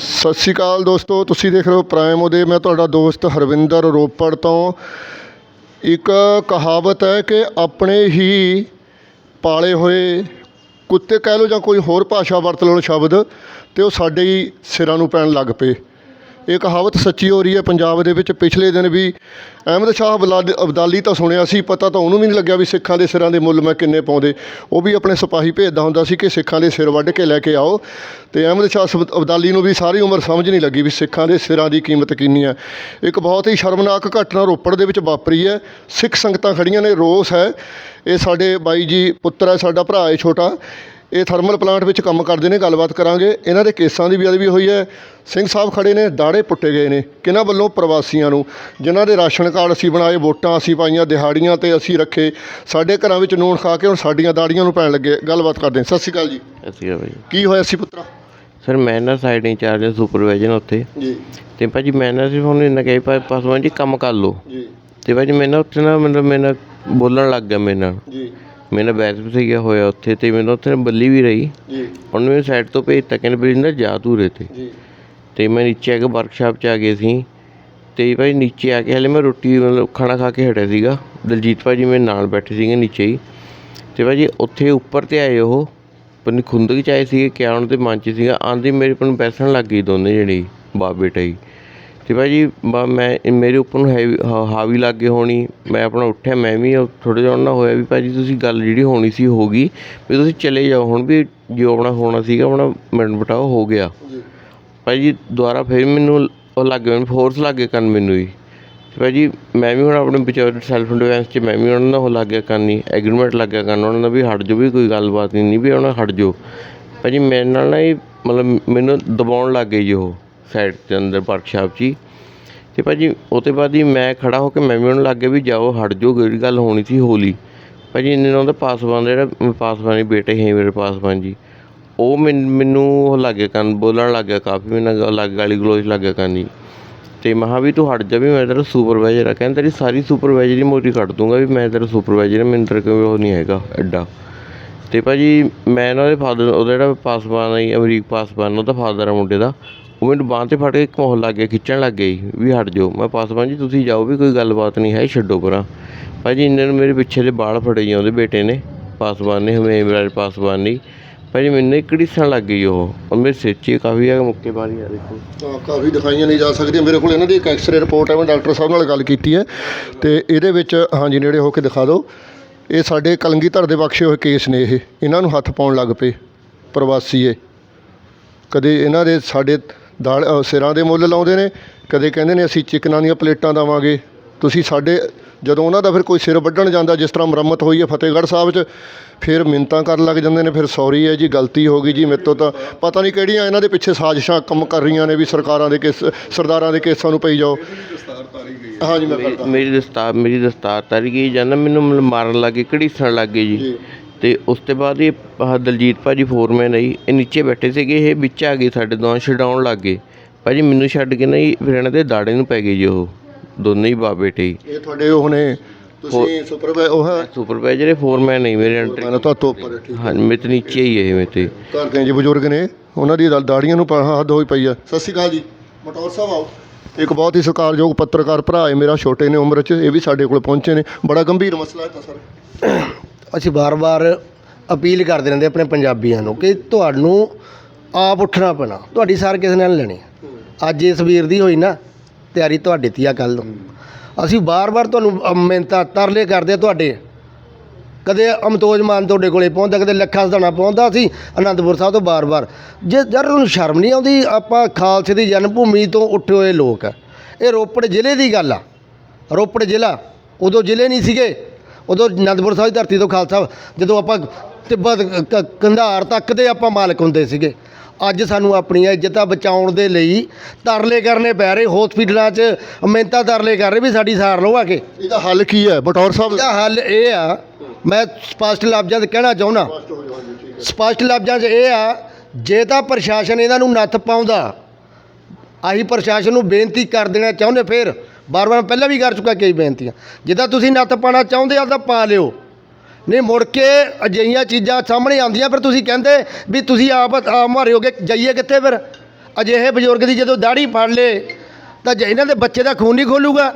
ਸਤਿ ਸ਼੍ਰੀ ਅਕਾਲ ਦੋਸਤੋ, ਤੁਸੀਂ ਦੇਖ ਰਹੇ ਹੋ ਪ੍ਰਾਈਮ ਉਹਦੇ। ਮੈਂ ਤੁਹਾਡਾ ਦੋਸਤ ਹਰਵਿੰਦਰ ਰੋਪੜ ਤੋਂ। ਇੱਕ ਕਹਾਵਤ ਹੈ ਕਿ ਆਪਣੇ ਹੀ ਪਾਲੇ ਹੋਏ ਕੁੱਤੇ ਕਹਿ ਲਓ ਜਾਂ ਕੋਈ ਹੋਰ ਭਾਸ਼ਾ ਵਰਤ ਲਓ ਸ਼ਬਦ, ਤੇ ਉਹ ਸਾਡੇ ਹੀ ਸਿਰਾਂ ਨੂੰ ਪੈਣ ਲੱਗ ਪਏ। ਇਹ ਕਹਾਵਤ ਸੱਚੀ ਹੋ ਰਹੀ ਹੈ। ਪੰਜਾਬ ਦੇ ਵਿੱਚ ਪਿਛਲੇ ਦਿਨ ਵੀ ਅਹਿਮਦ ਸ਼ਾਹ ਅਬਲਾਦ- ਅਬਦਾਲੀ ਤਾਂ ਸੁਣਿਆ ਸੀ, ਪਤਾ ਤਾਂ ਉਹਨੂੰ ਵੀ ਨਹੀਂ ਲੱਗਿਆ ਵੀ ਸਿੱਖਾਂ ਦੇ ਸਿਰਾਂ ਦੇ ਮੁੱਲ ਮੈਂ ਕਿੰਨੇ ਪਾਉਂਦੇ। ਉਹ ਵੀ ਆਪਣੇ ਸਿਪਾਹੀ ਭੇਜਦਾ ਹੁੰਦਾ ਸੀ ਕਿ ਸਿੱਖਾਂ ਦੇ ਸਿਰ ਵੱਢ ਕੇ ਲੈ ਕੇ ਆਓ। ਤੇ ਅਹਿਮਦ ਸ਼ਾਹ ਸਬ- ਅਬਦਾਲੀ ਨੂੰ ਵੀ ਸਾਰੀ ਉਮਰ ਸਮਝ ਨਹੀਂ ਲੱਗੀ ਵੀ ਸਿੱਖਾਂ ਦੇ ਸਿਰਾਂ ਦੀ ਕੀਮਤ ਕਿੰਨੀ ਹੈ। ਇੱਕ ਬਹੁਤ ਹੀ ਸ਼ਰਮਨਾਕ ਘਟਨਾ ਰੋਪੜ ਦੇ ਵਿੱਚ ਵਾਪਰੀ ਹੈ। ਸਿੱਖ ਸੰਗਤਾਂ ਖੜੀਆਂ ਨੇ, ਰੋਸ ਹੈ। ਇਹ ਸਾਡੇ ਬਾਈ ਜੀ ਪੁੱਤਰ ਹੈ, ਸਾਡਾ ਭਰਾ ਹੈ ਛੋਟਾ। ਇਹ ਥਰਮਲ ਪਲਾਂਟ ਵਿੱਚ ਕੰਮ ਕਰਦੇ ਨੇ ਗੱਲਬਾਤ ਕਰਾਂਗੇ। ਇਹਨਾਂ ਦੇ ਕੇਸਾਂ ਦੀ ਵੀ ਹੋਈ ਹੈ। ਸਿੰਘ ਸਾਹਿਬ ਖੜੇ ਨੇ ਦਾੜੇ ਪੁੱਟੇ ਗਏ ਨੇ। ਕਿਹਨਾਂ ਵੱਲੋਂ? ਪ੍ਰਵਾਸੀਆਂ ਨੂੰ। ਜਿਨ੍ਹਾਂ ਦੇ ਰਾਸ਼ਨ ਕਾਰਡ ਅਸੀਂ ਬਣਾਏ ਵੋਟਾਂ ਅਸੀਂ ਪਾਈਆਂ ਦਿਹਾੜੀਆਂ ਤੇ ਅਸੀਂ ਰੱਖੇ। ਸਾਡੇ ਘਰਾਂ ਵਿੱਚ ਨੂਣ ਖਾ ਕੇ ਹੁਣ ਸਾਡੀਆਂ ਦਾੜੀਆਂ ਨੂੰ ਪੈਣ ਲੱਗੇ। ਗੱਲਬਾਤ ਕਰਦੇ ਹਾਂ। ਸਤਿ ਸ਼੍ਰੀ ਅਕਾਲ ਜੀ। ਅਸੀਂ ਭਾਈ ਕੀ ਹੋਇਆ ਸੀ ਪੁੱਤਰਾ? ਸਰ ਮੈਂ ਨਾ ਸਾਈਡ ਇੰਚਾਰਜ ਸੁਪਰਵਾਈਜ਼ਰ ਉੱਥੇ। ਜੀ। ਤੇ ਭਾਜੀ ਮੈਂ ਨਾ ਸਿਰਫ ਉਹਨੂੰ ਇੰਨਾ ਕਹੀ ਪਾਸਵਾਨ ਜੀ ਕੰਮ ਕਰ ਲਓ। ਜੀ। ਤੇ ਭਾਜੀ ਮੈਂ ਨਾ ਉੱਥੇ ਨਾ ਮਤਲਬ ਮੈਂ ਨਾ ਬੋਲਣ ਲੱਗ ਗਿਆ ਮੇਰੇ ਨਾਲ। ਜੀ। ਮੇਰੇ ਵੀ ਗਿਆ ਹੋਇਆ ਉੱਥੇ ਤੇ ਮੈਨੂੰ ਉੱਥੇ ਬੱਲੀ ਵੀ ਰਹੀ। ਜੀ। ਉਹਨੇ ਮੈਨੂੰ ਸਾਈਡ ਤੋਂ ਭੇਜਤਾ ਕਹਿੰਦੇ ਬਰਿੰਦਰ ਜਾ ਤੂੰ ਰੇ ਤੇ। ਜੀ। ਤੇ ਮੈਂ ਨੀਚੇ ਆ ਕੇ ਵਰਕਸ਼ਾਪ 'ਚ ਆ ਗਏ ਸੀ। ਤੇ ਭਾਈ ਨੀਚੇ ਆ ਕੇ ਹਲੇ ਮੈਂ ਰੋਟੀ ਮਤਲਬ ਖਾਣਾ ਖਾ ਕੇ ਹਟਿਆ ਸੀਗਾ। ਦਲਜੀਤ ਭਾਜੀ ਮੇਰੇ ਨਾਲ ਬੈਠੇ ਸੀਗੇ ਨੀਚੇ ਹੀ। ਤੇ ਭਾਜੀ ਉੱਥੇ ਉੱਪਰ ਤੇ ਆਏ ਉਹ। ਪਨੀ ਖੁੰਦਕ ਚ ਆਏ ਸੀਗੇ ਕਿਆ ਉਹਨਾਂ ਦੇ ਮਨ ਚ ਸੀਗਾ। ਆਂਦੀ ਮੇਰੇ ਨੂੰ ਬੈਸਣ ਲੱਗ ਗਈ ਦੋਨੇ ਜਿਹੜੀ ਬਾਪ ਬੇਟਾ ਹੀ। ਤੇ ਭਾਜੀ ਬਾ ਮੈਂ ਮੇਰੇ ਉੱਪਰ ਨੂੰ ਹੈਵੀ ਹਾ- ਹਾਵੀ ਲੱਗ ਗਏ ਹੋਣੀ। ਮੈਂ ਆਪਣਾ ਉੱਠਿਆ ਮੈਂ ਵੀ ਥੋੜਾ ਜਿਹਾ ਉਹਨਾਂ ਹੋਇਆ ਵੀ ਭਾਜੀ ਤੁਸੀਂ ਗੱਲ ਜਿਹੜੀ ਹੋਣੀ ਸੀ ਹੋ ਗਈ ਵੀ ਤੁਸੀਂ ਚਲੇ ਜਾਓ। ਹੁਣ ਵੀ ਜੋ ਆਪਣਾ ਹੋਣਾ ਸੀਗਾ ਆਪਣਾ ਮਿੰਟ ਬਟਾਓ ਹੋ ਗਿਆ। ਜੀ। ਭਾਜੀ ਦੁਬਾਰਾ ਫਿਰ ਮੈਨੂੰ ਉਹ ਲੱਗ ਗਿਆ ਫੋਰਸ ਲੱਗ ਕਰਨ ਮੈਨੂੰ ਹੀ ਤੇ ਭਾਜੀ ਮੈਂ ਵੀ ਹੁਣ ਆਪਣੇ ਵਿਚਾਰ ਸੈਲਫ ਡਿਫੈਂਸ 'ਚ ਮੈਂ ਵੀ ਉਹਨਾਂ ਨਾਲ ਉਹ ਲੱਗ ਗਿਆ ਕਰਨੀ ਐਗਰੀਮੈਂਟ ਲੱਗ ਗਿਆ ਕਰਨ ਉਹਨਾਂ ਦਾ ਵੀ ਹਟ ਜਾਓ ਵੀ ਕੋਈ ਗੱਲਬਾਤ ਨਹੀਂ ਵੀ ਉਹਨਾਂ ਹਟ ਜਾਓ। ਭਾਜੀ ਮੇਰੇ ਨਾਲ ਨਾ ਇਹ ਮਤਲਬ ਮੈਨੂੰ ਦਬਾਉਣ ਲੱਗ ਗਏ ਜੀ ਉਹ। ਸਾਈਡ ਦੇ ਅੰਦਰ ਵਰਕਸ਼ਾਪ 'ਚ ਹੀ ਤੇ ਭਾਜੀ ਉਹ ਤੋਂ ਬਾਅਦ ਹੀ ਮੈਂ ਖੜਾ ਹੋ ਕੇ ਮੈਂ ਵੀ ਉਹਨੂੰ ਲੱਗ ਗਿਆ ਵੀ ਜਾਓ, ਹਟ ਜਾਓ, ਜਿਹੜੀ ਗੱਲ ਹੋਣੀ ਸੀ ਹੋਲੀ। ਭਾਜੀ, ਇੰਨੇ ਨਾਲ ਉਹਦਾ ਪਾਸਵਾਨ ਦਾ ਜਿਹੜਾ ਪਾਸਵਾਨ ਜੀ ਬੇਟੇ ਹੈ ਮੇਰੇ ਪਾਸਵਾਨ ਜੀ। ਉਹ ਮੈਨ- ਮੈਨੂੰ ਉਹ ਲੱਗ ਗਿਆ ਕੰਨ, ਬੋਲਣ ਲੱਗ ਗਿਆ ਕਾਫੀ ਮੈਨੂੰ ਅਲੱਗ ਗਾਲੀ ਗਲੋਚ ਲੱਗ ਗਿਆ ਕੰਨ ਕੰਨੀ ਤੇ ਮਹਾ ਵੀ ਤੂੰ ਹਟ ਜਾ ਵੀ, ਮੈਂ ਤੇਰਾ ਸੁਪਰਵਾਈਜ਼ਰ ਆ। ਕਹਿੰਦਾ, ਤੇਰੀ ਸਾਰੀ ਸੁਪਰਵਾਈਜ਼ਰ ਦੀ ਮੋਟੀ ਕੱਟ ਦੂੰਗਾ ਵੀ ਮੈਂ ਤੇਰਾ ਸੁਪਰਵਾਈਜ਼ਰ ਮੈਨੂੰ ਤੇਰਾ ਕੋਈ ਉਹ ਨਹੀਂ ਹੈਗਾ ਐਡਾ। ਤੇ ਭਾਜੀ, ਮੈਂ ਨਾ ਉਹਦੇ ਫਾਦਰ ਉਹਦਾ ਜਿਹੜਾ ਪਾਸਵਾਨ ਹੈ ਅਮਰੀਕ ਪਾਸਵਾਨ ਉਹਦਾ ਫਾਦਰ ਆ ਮੁੰਡੇ ਦਾ। ਉਹ ਮੈਨੂੰ ਬਾਂਹ ਤੇ ਫੜ ਕੇ ਘੋਣ ਲੱਗ ਗਿਆ, ਖਿੱਚਣ ਲੱਗ ਗਿਆ ਜੀ ਵੀ ਹਟ ਜਾਓ। ਮੈਂ ਪਾਸਵਾਨ ਜੀ, ਤੁਸੀਂ ਜਾਓ ਵੀ ਕੋਈ ਗੱਲਬਾਤ ਨਹੀਂ ਹੈ, ਛੱਡੋ ਪਰਾਂ। ਭਾਅ ਜੀ, ਇਹਨਾਂ ਨੂੰ ਮੇਰੇ ਪਿੱਛੇ ਦੇ ਵਾਲ ਫੜੇ ਜੀ ਉਹਦੇ ਬੇਟੇ ਨੇ, ਪਾਸਵਾਨ ਨੇ ਹਮੇਸ਼ ਇਮਰਾਨ ਪਾਸਵਾਨ ਨਹੀਂ ਭਾਜੀ ਮੈਨੂੰ ਇੱਕ ਘੜੀਸਣ ਲੱਗ ਗਈ ਉਹ ਉਹ ਮੇਰੇ ਸਿਰ 'ਚ ਹੀ ਕਾਫੀ ਆ, ਮੁੱਕੇ ਮਾਰੀ ਆ, ਦੇਖੋ। ਤਾਂ ਕਾਫੀ ਦਿਖਾਈਆਂ ਨਹੀਂ ਜਾ ਸਕਦੀਆਂ। ਮੇਰੇ ਕੋਲ ਇਹਨਾਂ ਦੀ ਇੱਕ ਐਕਸ-ਰੇ ਰਿਪੋਰਟ ਹੈ, ਮੈਂ ਡਾਕਟਰ ਸਾਹਿਬ ਨਾਲ ਗੱਲ ਕੀਤੀ ਹੈ। ਤੇ ਇਹਦੇ ਵਿੱਚ ਹਾਂਜੀ ਨੇੜੇ ਹੋ ਕੇ ਦਿਖਾ ਦਿਓ। ਇਹ ਸਾਡੇ ਕਲੰਗੀਧਰ ਦੇ ਬਖਸ਼ੇ ਹੋਏ ਕੇਸ ਨੇ ਇਹ। ਇਹਨਾਂ ਨੂੰ ਹੱਥ ਪਾਉਣ ਲੱਗ ਪਏ ਪ੍ਰਵਾਸੀ ਏ ਕਦੇ ਇਹਨਾਂ ਦੇ ਸਾਡੇ ਦਾਲ ਸਿਰਾਂ ਦੇ ਮੁੱਲ ਲਾਉਂਦੇ ਨੇ। ਕਦੇ ਕਹਿੰਦੇ ਨੇ ਅਸੀਂ ਚਿਕਨਾਂ ਦੀਆਂ ਪਲੇਟਾਂ ਦੇਵਾਂਗੇ। ਤੁਸੀਂ ਸਾਡੇ ਜਦੋਂ ਉਹਨਾਂ ਦਾ ਫਿਰ ਕੋਈ ਸਿਰ ਵੱਢਣ ਜਾਂਦਾ ਜਿਸ ਤਰ੍ਹਾਂ ਮੁਰੰਮਤ ਹੋਈ ਹੈ ਫਤਿਹਗੜ੍ਹ ਸਾਹਿਬ 'ਚ ਫਿਰ ਮਿੰਨਤਾਂ ਕਰਨ ਲੱਗ ਜਾਂਦੇ ਨੇ ਫਿਰ ਸੌਰੀ ਹੈ ਜੀ ਗਲਤੀ ਹੋ ਗਈ ਜੀ ਮੇਰੇ ਤੋਂ ਤਾਂ। ਪਤਾ ਨਹੀਂ ਕਿਹੜੀਆਂ ਇਹਨਾਂ ਦੇ ਪਿੱਛੇ ਸਾਜ਼ਿਸ਼ਾਂ ਕੰਮ ਕਰ ਰਹੀਆਂ ਨੇ ਵੀ ਸਰਕਾਰਾਂ ਦੇ ਕੇਸ ਸਰਦਾਰਾਂ ਦੇ ਕੇਸਾਂ ਨੂੰ ਪਈ ਜਾਓ। ਹਾਂਜੀ ਮੈਂ ਮੇਰੀ- ਕਰਦਾ। ਮੇਰੀ ਦਸਤਾਰ ਮੇਰੀ ਦਸਤਾਰ ਤਾਰੀ ਗਈ ਜਾਂਦਾ ਮੈਨੂੰ ਮਤਲਬ ਮਾਰਨ ਲੱਗੇ ਘੜੀਸਣ ਲੱਗ ਜੀ। ਜੀ ਤੇ ਉਸ ਤੋਂ ਬਾਅਦ ਇਹ ਆਹ ਦਲਜੀਤ ਭਾਜੀ ਫੋਰਮੈਨ ਆਈ ਇਹ ਨੀਚੇ ਬੈਠੇ ਸੀਗੇ ਇਹ ਵਿੱਚ ਆ ਗਏ ਸਾਡੇ ਦੋਹਾਂ ਛਡਾਉਣ ਲੱਗ ਗਏ। ਭਾਜੀ ਮੈਨੂੰ ਛੱਡ ਕੇ ਨਾ ਜੀ ਫਿਰ ਇਹਨਾਂ ਦੇ ਦਾੜੇ ਨੂੰ ਪੈ ਗਏ ਜੀ ਉਹ ਦੋਨੇ ਹੀ ਬਾਪ ਬੇਟੇ ਇਹ ਤੁਹਾਡੇ ਉਹ ਨੇ ਤੁਸੀਂ ਸੁਪਰਵਾਈ ਉਹ ਹੈ? ਸੁਪਰਵਾਈਜ਼ਰ ਇਹ ਫੋਰਮੈਨ ਨਹੀਂ ਮੇਰੇ ਅੰਡਰ। ਮੈਂ ਤਾਂ ਤੋਂ ਉੱਪਰ ਹੈ, ਠੀਕ ਹਾਂ। ਮੇਰੇ ਤੋਂ ਨੀਚੇ ਹੀ ਹੈ ਇਹ ਮੇਰੇ ਤੇ। ਘਰ ਦੇ ਜੀ ਬਜ਼ੁਰਗ ਨੇ ਉਹਨਾਂ ਦੀ ਦਾੜੀਆਂ ਨੂੰ ਪਾ- ਹੱਦ ਹੋਈ ਪਈ ਆ ਸਤਿ ਸ਼੍ਰੀ ਅਕਾਲ ਜੀ। ਮਟੌਰ ਸਾਹਿਬ ਆਓ। ਇੱਕ ਬਹੁਤ ਹੀ ਸਤਿਕਾਰਯੋਗ ਪੱਤਰਕਾਰ ਭਰਾ ਹੈ ਮੇਰਾ ਛੋਟੇ ਨੇ ਉਮਰ 'ਚ ਇਹ ਵੀ ਸਾਡੇ ਕੋਲ ਪਹੁੰਚੇ ਨੇ। ਬੜਾ ਗੰਭੀਰ ਮਸਲਾ ਹੈ ਤਾਂ ਸਰ। ਅਸੀਂ ਵਾਰ-ਵਾਰ ਅਪੀਲ ਕਰਦੇ ਰਹਿੰਦੇ ਆਪਣੇ ਪੰਜਾਬੀਆਂ ਨੂੰ ਕਿ ਤੁਹਾਨੂੰ ਆਪ ਉੱਠਣਾ ਪੈਣਾ। ਤੁਹਾਡੀ ਸਾਰ ਕਿਸੇ ਨਾਲ ਲੈਣੀ। ਅੱਜ ਇਸ ਵੀਰ ਦੀ ਹੋਈ ਨਾ, ਤਿਆਰੀ ਤੁਹਾਡੇ ਤੀ ਆ ਕੱਲ ਨੂੰ। ਅਸੀਂ ਵਾਰ-ਵਾਰ ਤੁਹਾਨੂੰ ਮਿਹਨਤਾਂ ਤਰਲੇ ਕਰਦੇ ਤੁਹਾਡੇ। ਕਦੇ ਅਮਤੋਜ ਮਾਨ ਤੁਹਾਡੇ ਕੋਲੇ ਪਹੁੰਚਦਾ, ਕਦੇ ਲੱਖਾ ਸਦਾਣਾ ਪਹੁੰਚਦਾ ਸੀ ਅਨੰਦਪੁਰ ਸਾਹਿਬ ਤੋਂ ਵਾਰ-ਵਾਰ ਜੇ ਯਾਰ ਤੁਹਾਨੂੰ ਸ਼ਰਮ ਨਹੀਂ ਆਉਂਦੀ, ਆਪਾਂ ਖਾਲਸੇ ਦੀ ਜਨਮ ਭੂਮੀ ਤੋਂ ਉੱਠੇ ਹੋਏ ਲੋਕ ਆ। ਇਹ ਰੋਪੜ ਜ਼ਿਲ੍ਹੇ ਦੀ ਗੱਲ ਆ। ਰੋਪੜ ਜ਼ਿਲ੍ਹਾ ਉਦੋਂ ਜ਼ਿਲ੍ਹੇ ਨਹੀਂ ਸੀਗੇ। ਉਦੋਂ ਅਨੰਦਪੁਰ ਸਾਹਿਬ ਦੀ ਧਰਤੀ ਤੋਂ ਖਾਲਸਾ ਜਦੋਂ ਆਪਾਂ ਤਿੱਬਤ ਕ- ਕੰਧਾਰ ਤੱਕ ਦੇ ਆਪਾਂ ਮਾਲਕ ਹੁੰਦੇ ਸੀਗੇ। ਅੱਜ ਸਾਨੂੰ ਆਪਣੀਆਂ ਇੱਜ਼ਤਾਂ ਬਚਾਉਣ ਦੇ ਲਈ ਤਰਲੇ ਕਰਨੇ ਪੈ ਰਹੇ ਹਸਪੀਟਲਾਂ 'ਚ ਮਿਹਨਤਾਂ ਤਰਲੇ ਕਰ ਰਹੇ ਵੀ ਸਾਡੀ ਸਾਰ ਲਓ ਆ ਕੇ ਇਹਦਾ ਹੱਲ ਕੀ ਹੈ? ਬਟੌਰ ਸਾਹਿਬ ਇਹਦਾ ਹੱਲ ਇਹ ਆ ਮੈਂ ਸਪਸ਼ਟ ਲਫ਼ਜ਼ਾਂ 'ਚ ਕਹਿਣਾ ਚਾਹੁੰਦਾ। ਸਪਸ਼ਟ ਲਫ਼ਜ਼ਾਂ 'ਚ ਇਹ ਆ ਜੇ ਤਾਂ ਪ੍ਰਸ਼ਾਸਨ ਇਹਨਾਂ ਨੂੰ ਨੱਥ ਪਾਉਂਦਾ ਆਹੀ ਪ੍ਰਸ਼ਾਸਨ ਨੂੰ ਬੇਨਤੀ ਕਰ ਦੇਣਾ ਚਾਹੁੰਦੇ ਫਿਰ ਬਾਰ-ਬਾਰ ਪਹਿਲਾਂ ਵੀ ਕਰ ਚੁੱਕਾ ਕਈ ਬੇਨਤੀਆਂ। ਜਿੱਦਾਂ ਤੁਸੀਂ ਨੱਥ ਪਾਣਾ ਚਾਹੁੰਦੇ ਆ ਤਾਂ ਪਾ ਲਿਓ। ਨਹੀਂ ਮੁੜ ਕੇ ਅਜਿਹੀਆਂ ਚੀਜ਼ਾਂ ਸਾਹਮਣੇ ਆਉਂਦੀਆਂ ਪਰ ਤੁਸੀਂ ਕਹਿੰਦੇ ਵੀ ਤੁਸੀਂ ਆਪ ਮਾਰੇ ਹੋਗੇ ਜਾਈਏ ਕਿੱਥੇ ਫਿਰ? ਅਜਿਹੇ ਬਜ਼ੁਰਗ ਦੀ ਜਦੋਂ ਦਾੜੀ ਫੜ ਲੇ ਤਾਂ ਜੇ ਇਹਨਾਂ ਦੇ ਬੱਚੇ ਦਾ ਖੂਨ ਨਹੀਂ ਖੋਲੂਗਾ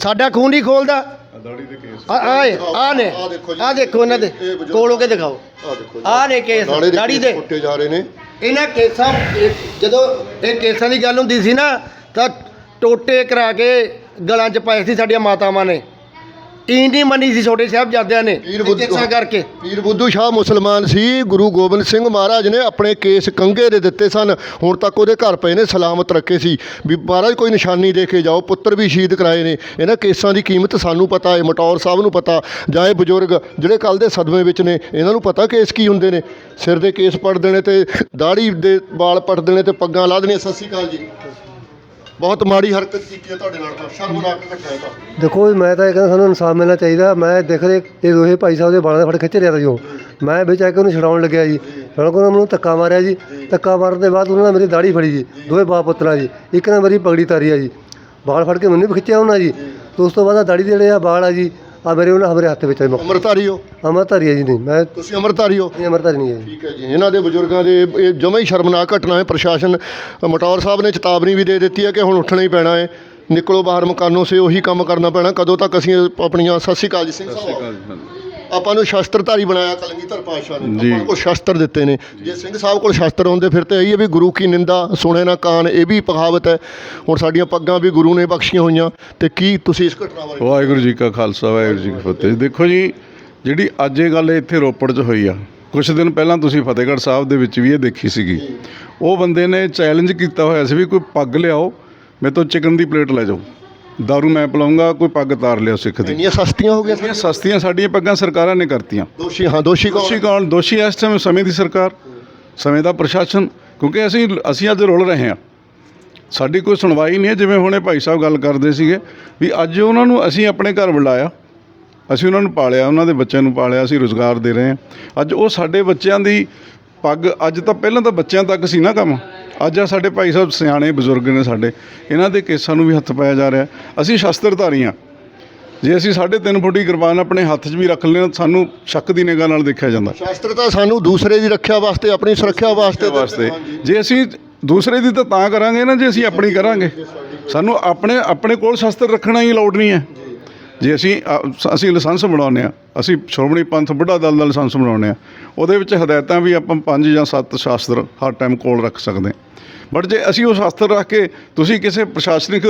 ਸਾਡਾ ਖੂਨ ਨਹੀਂ ਖੋਲਦਾ। ਆ ਆਏ ਆ ਨੇ ਆਹ ਦੇਖੋ ਜੀ। ਆ ਦੇਖੋ ਇਹਨਾਂ ਦੇ ਕੋਲ ਹੋ ਕੇ ਦਿਖਾਓ। ਆ ਨੇ ਕੇਸ ਦਾੜੇ ਦਾੜੀ ਕੇਸ ਦੇ। ਪੁੱਟੇ ਜਾ ਰਹੇ ਨੇ। ਇਹਨਾਂ ਕੇਸਾਂ ਜਦੋਂ ਇਹ ਕੇਸਾਂ ਦੀ ਗੱਲ ਹੁੰਦੀ ਸੀ ਨਾ ਤਾਂ ਟੋਟੇ ਕਰਾ ਕੇ ਗਲਾਂ 'ਚ ਪਾਏ ਸੀ ਸਾਡੀਆਂ ਮਾਤਾਵਾਂ ਨੇ। ਈਂ ਨਹੀਂ ਮੰਨੀ ਸੀ ਛੋਟੇ ਸਾਹਿਬਜ਼ਾਦਿਆਂ ਨੇ ਪੀਰ ਬੁੱਧ- ਕੇਸਾਂ ਕਰਕੇ। ਪੀਰ ਬੁੱਧੂ ਸ਼ਾਹ ਮੁਸਲਮਾਨ ਸੀ ਗੁਰੂ ਗੋਬਿੰਦ ਸਿੰਘ ਮਹਾਰਾਜ ਨੇ ਆਪਣੇ ਕੇਸ ਕੰਗੇ ਦੇ ਦਿੱਤੇ ਸਨ। ਹੁਣ ਤੱਕ ਉਹਦੇ ਘਰ ਪਏ ਨੇ ਸਲਾਮਤ ਰੱਖੇ ਸੀ। ਵੀ ਮਹਾਰਾਜ ਕੋਈ ਨਿਸ਼ਾਨੀ ਦੇ ਕੇ ਜਾਓ ਪੁੱਤਰ ਵੀ ਸ਼ਹੀਦ ਕਰਾਏ ਨੇ। ਇਹਨਾਂ ਕੇਸਾਂ ਦੀ ਕੀਮਤ ਸਾਨੂੰ ਪਤਾ ਹੈ ਮਟੌਰ ਸਾਹਿਬ ਨੂੰ ਪਤਾ ਜਾਂ ਇਹ ਬਜ਼ੁਰਗ ਜਿਹੜੇ ਕੱਲ ਦੇ ਸਦਮੇ ਵਿੱਚ ਨੇ ਇਹਨਾਂ ਨੂੰ ਪਤਾ ਕੇਸ ਕੀ ਹੁੰਦੇ ਨੇ। ਸਿਰ ਦੇ ਕੇਸ ਪੜ ਦੇਣੇ ਤੇ ਦਾੜੀ ਦੇ ਵਾਲ ਪੱਟ ਦੇਣੇ ਤੇ ਪੱਗਾਂ ਲਾ ਦੇਣੀਆਂ। ਸਤਿ ਸ਼੍ਰੀ ਅਕਾਲ ਜੀ। ਬਹੁਤ ਮਾੜੀ ਹਰਕਤ ਕੀਤੀ ਹੈ ਤੁਹਾਡੇ ਨਾਲ ਤਾਂ ਸ਼ਰਮਨਾਕ ਘਟਨਾ ਹੈ ਤਾਂ ਦੇਖੋ ਜੀ, ਮੈਂ ਤਾਂ ਇਹ ਕਹਿੰਦਾ ਸਾਨੂੰ ਇਨਸਾਫ ਮਿਲਣਾ ਚਾਹੀਦਾ। ਮੈਂ ਦੇਖ ਰਹੇ ਇਹ ਦੋਹੇ ਭਾਈ ਸਾਹਿਬ ਦੇ ਬਾਲਾਂ ਦਾ ਫੜ ਖਿੱਚ ਰਿਹਾ ਸੀ ਉਹ। ਮੈਂ ਵਿੱਚ ਆ ਕੇ ਉਹਨੂੰ ਛਡਾਉਣ ਲੱਗਿਆ ਜੀ। ਛਡਾਉਣ ਉਹਨਾਂ ਮੈਨੂੰ ਧੱਕਾ ਮਾਰਿਆ ਜੀ। ਧੱਕਾ ਮਾਰਨ ਦੇ ਬਾਅਦ ਉਹਨਾਂ ਨੇ ਮੇਰੀ ਦਾੜੀ ਫੜੀ ਜੀ ਦੋਵੇਂ ਬਾਪ ਪੁੱਤਰਾਂ ਜੀ। ਇੱਕ ਨੇ ਮੇਰੀ ਪਗੜੀ ਤਾਰੀ ਆ ਜੀ। ਬਾਲ ਫੜ ਕੇ ਮੈਨੂੰ ਵੀ ਖਿੱਚਿਆ ਉਹਨਾਂ ਜੀ। ਤੇ ਉਸ ਤੋਂ ਬਾਅਦ ਆਹ ਦਾੜੀ ਦੇ ਜਿਹੜੇ ਆ ਬਾਲ ਆ ਜੀ ਆ ਮੇਰੇ ਉਹਨਾਂ ਮੇਰੇ ਹੱਥ ਵਿੱਚ ਅਮਰਤਾਰੀ ਹੋ? ਅਮਰ ਧਾਰੀ ਆ ਜੀ ਨਹੀਂ ਮੈਂ ਤੁਸੀਂ ਅਮਰਤਾਰੀ ਹੋ? ਅਮਰ ਧਾਰੀ ਨਹੀਂ ਹੈ ਜੀ। ਠੀਕ ਹੈ ਜੀ। ਇਹਨਾਂ ਦੇ ਬਜ਼ੁਰਗਾਂ ਦੇ ਇਹ ਜਮਾਂ ਹੀ ਸ਼ਰਮਨਾਕ ਘਟਨਾ ਹੈ। ਪ੍ਰਸ਼ਾਸਨ ਮਟੌਰ ਸਾਹਿਬ ਨੇ ਚੇਤਾਵਨੀ ਵੀ ਦੇ ਦਿੱਤੀ ਹੈ ਕਿ ਹੁਣ ਉੱਠਣਾ ਹੀ ਪੈਣਾ ਹੈ। ਨਿਕਲੋ ਬਾਹਰ ਮਕਾਨੋਂ ਸੇ ਉਹੀ ਕੰਮ ਕਰਨਾ ਪੈਣਾ। ਕਦੋਂ ਤੱਕ ਅਸੀਂ ਆਪਣੀਆਂ ਸਤਿ ਸ਼੍ਰੀ ਅਕਾਲ ਜੀ। ਸਿੰਘ ਸਾਹਿਬ। ਆਪਾਂ ਨੂੰ ਸ਼ਸਤਰਧਾਰੀ ਬਣਾਇਆ ਕਲਗੀਧਰ ਪਾਤਸ਼ਾਹ ਨੇ। ਆਪਾਂ ਕੋਲ ਸ਼ਸਤਰ ਦਿੱਤੇ ਨੇ। ਜੇ ਸਿੰਘ ਸਾਹਿਬ ਕੋਲ ਸ਼ਸਤਰ ਹੁੰਦੇ ਫਿਰ ਤੇ ਇਹੀ ਹੈ ਵੀ ਗੁਰੂ ਕੀ ਨਿੰਦਾ ਸੁਣੇ ਨਾ ਕਾਨ ਇਹ ਵੀ ਪਖਾਵਤ ਹੈ। ਹੁਣ ਸਾਡੀਆਂ ਪੱਗਾਂ ਵੀ ਗੁਰੂ ਨੇ ਬਖਸ਼ੀਆਂ ਹੋਈਆਂ। ਤੇ ਕੀ ਤੁਸੀਂ ਇਸ ਘਟਨਾ ਬਾਰੇ ਵਾਹਿਗੁਰੂ ਜੀ ਕਾ ਖਾਲਸਾ ਵਾਹਿਗੁਰੂ ਜੀ ਕੀ ਫਤਿਹ। ਦੇਖੋ ਜੀ ਜਿਹੜੀ ਅੱਜ ਇਹ ਗੱਲ ਇੱਥੇ ਰੋਪੜ 'ਚ ਹੋਈ ਆ ਕੁਝ ਦਿਨ ਪਹਿਲਾਂ ਤੁਸੀਂ ਫਤਿਹਗੜ੍ਹ ਸਾਹਿਬ ਦੇ ਵਿੱਚ ਵੀ ਇਹ ਦੇਖੀ ਸੀਗੀ। ਉਹ ਬੰਦੇ ਨੇ ਚੈਲੰਜ ਕੀਤਾ ਹੋਇਆ ਸੀ ਵੀ ਕੋਈ ਪੱਗ ਲਿਆਓ ਮੇਰੇ ਤੋਂ ਚਿਕਨ ਦੀ ਪਲੇਟ ਲੈ ਜਾਓ। ਦਾਰੂ ਮੈਂ ਪਿਲਾਉਂਗਾ ਕੋਈ ਪੱਗ ਤਾਰ ਲਿਓ ਸਿੱਖ ਦੀ ਇੰਨੀਆਂ ਸਸਤੀਆਂ ਹੋ ਗਈਆਂ ਇਹ ਸਸਤੀਆਂ ਸਾਡੀਆਂ ਪੱਗਾਂ ਸਰਕਾਰਾਂ ਨੇ ਕਰਤੀਆਂ ਦੋਸ਼ੀ ਹਾਂ ਦੋਸ਼ੀ ਕੌਣ ਦੋਸ਼ੀ ਕੌਣ ਦੋਸ਼ੀ ਇਸ ਟਾਈਮ ਸਮੇਂ ਦੀ ਸਰਕਾਰ ਸਮੇਂ ਦਾ ਪ੍ਰਸ਼ਾਸਨ ਕਿਉਂਕਿ ਅਸੀਂ ਅਸੀਂ ਅੱਜ ਰੁਲ ਰਹੇ ਹਾਂ ਸਾਡੀ ਕੋਈ ਸੁਣਵਾਈ ਨਹੀਂ ਹੈ ਜਿਵੇਂ ਹੁਣੇ ਭਾਈ ਸਾਹਿਬ ਗੱਲ ਕਰਦੇ ਸੀਗੇ ਵੀ ਅੱਜ ਉਹਨਾਂ ਨੂੰ ਅਸੀਂ ਆਪਣੇ ਘਰ ਬੁਲਾਇਆ ਅਸੀਂ ਉਹਨਾਂ ਨੂੰ ਪਾਲਿਆ ਉਹਨਾਂ ਦੇ ਬੱਚਿਆਂ ਨੂੰ ਪਾਲਿਆ ਅਸੀਂ ਰੋਜ਼ਗਾਰ ਦੇ ਰਹੇ ਹਾਂ ਅੱਜ ਉਹ ਸਾਡੇ ਬੱਚਿਆਂ ਦੀ ਪੱਗ ਅੱਜ ਤਾਂ ਪਹਿਲਾਂ ਤਾਂ ਬੱਚਿਆਂ ਤੱਕ ਸੀ ਨਾ ਕੰਮ ਅੱਜ ਆ ਸਾਡੇ ਭਾਈ ਸਾਹਿਬ ਸਿਆਣੇ ਬਜ਼ੁਰਗ ਨੇ ਸਾਡੇ ਇਹਨਾਂ ਦੇ ਕੇਸਾਂ ਨੂੰ ਵੀ ਹੱਥ ਪਾਇਆ ਜਾ ਰਿਹਾ। ਅਸੀਂ ਸ਼ਸਤਰਧਾਰੀ ਹਾਂ। ਜੇ ਅਸੀਂ 3.5 ਫੁੱਟੀ ਕਿਰਪਾਨ ਆਪਣੇ ਹੱਥ 'ਚ ਵੀ ਰੱਖ ਲੈਣਾ ਸਾਨੂੰ ਸ਼ੱਕ ਦੀ ਨਿਗਾਹ ਨਾਲ ਦੇਖਿਆ ਜਾਂਦਾ। ਸ਼ਾਸਤਰ ਤਾਂ ਸਾਨੂੰ ਦੂਸਰੇ ਦੀ ਰੱਖਿਆ ਵਾਸਤੇ ਆਪਣੀ ਸੁਰੱਖਿਆ ਵਾਸਤੇ ਵਾਸਤੇ। ਜੇ ਅਸੀਂ ਦੂਸਰੇ ਦੀ ਤਾਂ ਤਾਂ ਕਰਾਂਗੇ ਨਾ ਜੇ ਅਸੀਂ ਆਪਣੀ ਕਰਾਂਗੇ। ਸਾਨੂੰ ਆਪਣੇ ਆਪਣੇ ਕੋਲ ਸ਼ਸਤਰ ਰੱਖਣਾ ਹੀ ਅਲਾਉਡ ਨਹੀਂ ਹੈ। ਜੇ। ਅਸੀਂ ਅਸੀਂ ਲਾਇਸੈਂਸ ਬਣਾਉਂਦੇ ਆ ਅਸੀਂ ਸ਼੍ਰੋਮਣੀ ਪੰਥ ਬੁੱਢਾ ਦਲ ਦਾ ਲਾਇਸੈਂਸ ਬਣਾਉਂਦੇ ਆ ਉਹਦੇ ਵਿੱਚ ਹਦਾਇਤਾਂ ਵੀ ਆਪਾਂ ਪੰਜ ਜਾਂ ਸੱਤ ਸ਼ਾਸਤਰ ਹਰ ਟਾਈਮ ਕੋਲ ਰੱਖ ਸਕਦੇ ਹਾਂ। ਬਟ ਜੇ ਅਸੀਂ ਉਹ ਸ਼ਾਸਤਰ ਰੱਖ ਕੇ ਤੁਸੀਂ ਕਿਸੇ ਪ੍ਰਸ਼ਾਸਨਿਕ